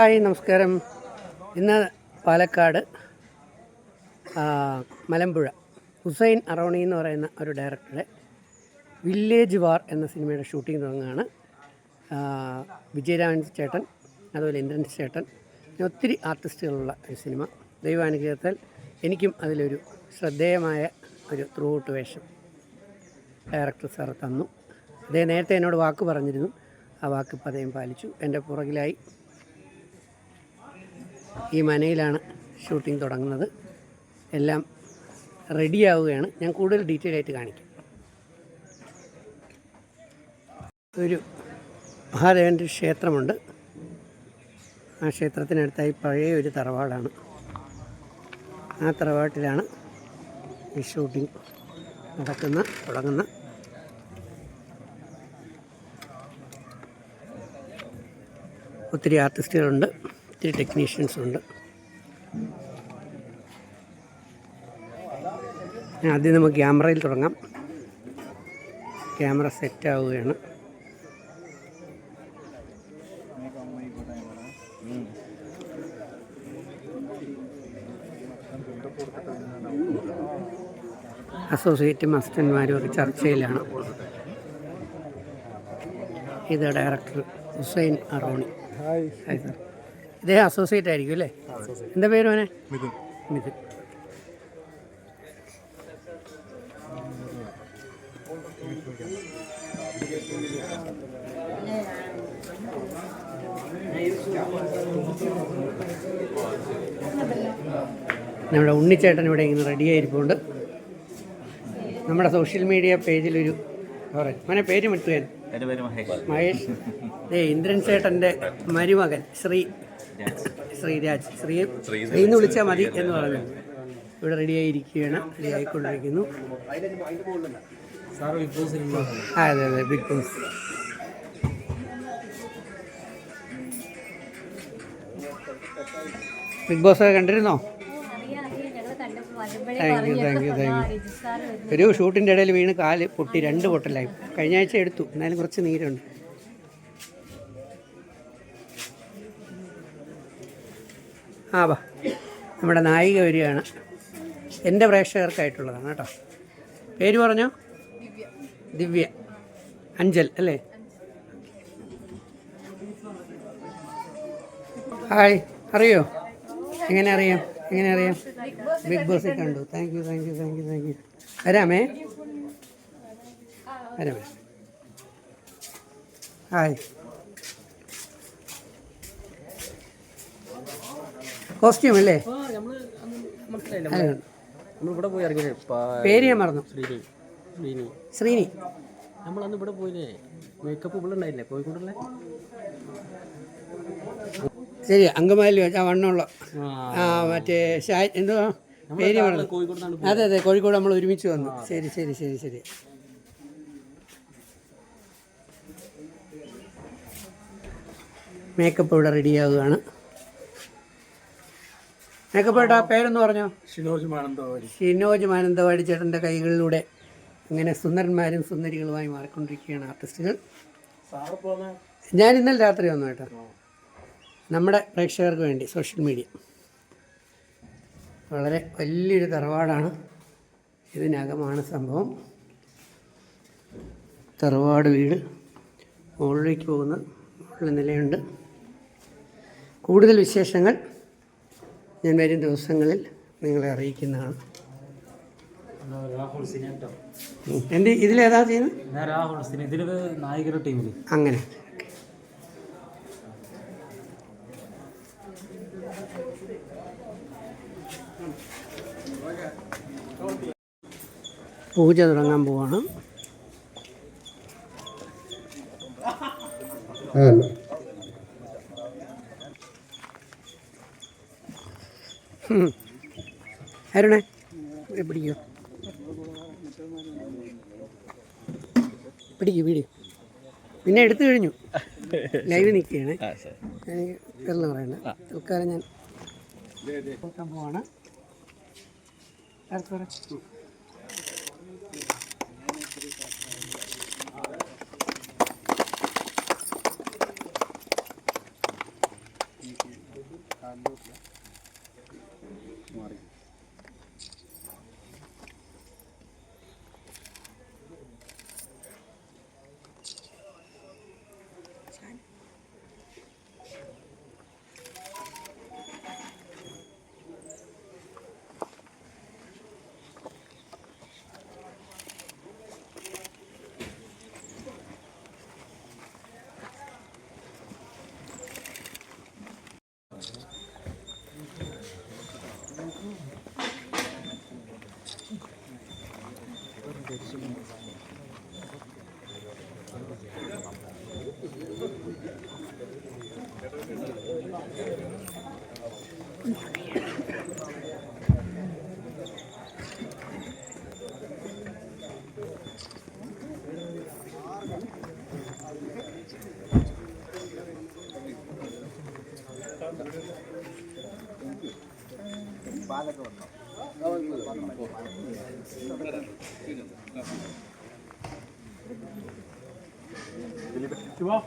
Hi നമസ്കാരം. ഇന്ന് പാലക്കാട് മലമ്പുഴ ഹുസൈൻ അറോണി എന്ന് പറയുന്ന ഒരു ഡയറക്ടറുടെ വില്ലേജ് വാർ എന്ന സിനിമയുടെ ഷൂട്ടിംഗ് തുടങ്ങുകയാണ്. വിജയരാമൻ ചേട്ടൻ അതുപോലെ ഇന്ദ്രൻ ചേട്ടൻ ഒത്തിരി ആർട്ടിസ്റ്റുകളുള്ള ഒരു സിനിമ. ദൈവാനുഗ്രഹത്താൽ എനിക്കും അതിലൊരു ശ്രദ്ധേയമായ ഒരു ത്രൂ ഔട്ട് വേഷം ഡയറക്ടർ സാർ തന്നു. അദ്ദേഹം നേരത്തെ എന്നോട് വാക്ക് പറഞ്ഞിരുന്നു. ആ വാക്ക് പതയും പാലിച്ചു. എന്റെ പുറകിലായി ഈ മനയിലാണ് ഷൂട്ടിംഗ് തുടങ്ങുന്നത്. എല്ലാം റെഡിയാവുകയാണ് ഞാൻ കൂടുതൽ ഡീറ്റെയിൽ ആയിട്ട് കാണിക്കാം. ഒരു മഹാദേവന്റെ ക്ഷേത്രമുണ്ട്. ആ ക്ഷേത്രത്തിനടുത്തായി പഴയ ഒരു തറവാടാണ്. ആ തറവാട്ടിലാണ് ഈ ഷൂട്ടിംഗ് നടക്കുന്ന തുടങ്ങുന്ന. ഒത്തിരി ആർട്ടിസ്റ്റുകളുണ്ട് ഒത്തിരി ടെക്നീഷ്യൻസ് ഉണ്ട്. ആദ്യം നമുക്ക് ക്യാമറയിൽ തുടങ്ങാം. ക്യാമറ സെറ്റ് ആവുകയാണ്. അസോസിയേറ്റ് മസ്റ്റന്മാരും ഒക്കെ ചർച്ചയിലാണ്. ഇത് director Hussain അറോണി. Hi hi sir ഇദ്ദേഹം അസോസിയേറ്റ് ആയിരിക്കും അല്ലേ? എന്താ പേര് മോനെ? മിഥുൻ. മിഥുൻ. നമ്മുടെ ഉണ്ണിച്ചേട്ടൻ ഇവിടെ ഇങ്ങനെ റെഡി ആയിരിക്കുന്നുണ്ട് നമ്മുടെ സോഷ്യൽ മീഡിയ പേജിലൊരു മോനെ പേര് മറ്റുവാൻ എന്റെ മഹേഷ്. മഹേഷ്. ഏ ഇന്ദ്രൻ ചേട്ടന്റെ മരുമകൻ ശ്രീ ശ്രീരാജ്. ശ്രീ ശ്രീ എന്ന് വിളിച്ചാൽ മതി എന്ന് പറഞ്ഞു. ഇവിടെ റെഡിയായിരിക്കുകയാണ് റെഡി ആയിക്കൊണ്ടിരിക്കുന്നു. അതെ അതെ ബിഗ് ബോസ്. ബിഗ് ബോസ് ഒക്കെ കണ്ടിരുന്നോ? Thank you thank you thank you ഒരു ഷൂട്ടിന്റെ ഇടയിൽ വീണ് കാൽ പൊട്ടി രണ്ട് പൊട്ടലായി. കഴിഞ്ഞ ആഴ്ച എടുത്തു. എന്നാലും കുറച്ച് നീരുണ്ട്. ആ വാ. നമ്മുടെ നായിക വരികയാണ്. എന്റെ പ്രേക്ഷകർക്കായിട്ടുള്ളതാണ് കേട്ടോ. പേര് പറഞ്ഞോ? ദിവ്യ. അഞ്ചൽ അല്ലേ? ഹായ് അറിയോ? എങ്ങനെ അറിയാം? എങ്ങനെ അറിയാം? ബിഗ് ബോസിൽ കണ്ടു. Thank you thank you thank you thank you വരാമേ? വരാമേ. ഹായ്. കോസ്റ്റ്യൂം അല്ലേ. നമ്മളിവിടെ പോയി ഇറങ്ങിയേ പേര് ഞാൻ മറന്നു. ശ്രീനി. ശ്രീനി. ശ്രീനി. നമ്മളന്ന് ഇവിടെ പോയില്ലേ? മേക്കപ്പ് ഇവിടെ ഉണ്ടായില്ലേ? കോഴിക്കോടുള്ള? ശരി അങ്കമാലി വെച്ചാൽ ആ വണ്ണമുള്ള ആ. മറ്റേ ഷായ് എന്തുവാ പേര് നിന്നാണ് അതെ അതെ കോഴിക്കോട് നമ്മൾ ഒരുമിച്ച് വന്നു. ശരി ശരി ശരി ശരി. മേക്കപ്പ് ഇവിടെ റെഡിയാവുകയാണ് മേക്കപ്പ് ഏട്ടാ പേരെന്ന് പറഞ്ഞോ? ഷിനോജ് മാനന്തവാടി. ഷിനോജ് മാനന്തവാടി ചേട്ടന്റെ കൈകളിലൂടെ ഇങ്ങനെ സുന്ദരന്മാരും സുന്ദരികളുമായി മാറിക്കൊണ്ടിരിക്കുകയാണ് ആർട്ടിസ്റ്റുകൾ. ഞാൻ ഇന്നലെ രാത്രി വന്നു കേട്ടോ. നമ്മുടെ പ്രേക്ഷകർക്ക് വേണ്ടി സോഷ്യൽ മീഡിയ. വളരെ വലിയൊരു തറവാടാണ്. ഇതിനകമാണ് സംഭവം. തറവാട് വീട്. മുകളിലേക്ക് പോകുന്ന മുകളിൽ നിലയുണ്ട്. കൂടുതൽ വിശേഷങ്ങൾ ഞാൻ വരും ദിവസങ്ങളിൽ നിങ്ങളെ അറിയിക്കുന്നതാണ്. എന്റെ ഇതിലേതാ ചെയ്യുന്നത്? രാഹുൽ ഇതിൽ നായികരുടെ ടീമിൽ അങ്ങനെ. പൂജ തുടങ്ങാൻ പോവാണ്. അരുണേ പിടിക്കോ. പിടിക്കൂ പിടിക്കൂ. പിന്നെ എടുത്തു കഴിഞ്ഞു. ലൈവ് നിൽക്കുകയാണ്. എനിക്ക് വെള്ളം പറയണ്ട. തൽക്കാലം ഞാൻ പോവാണ്. അടുത്ത బాధగా ఉన్నాం Tu vois,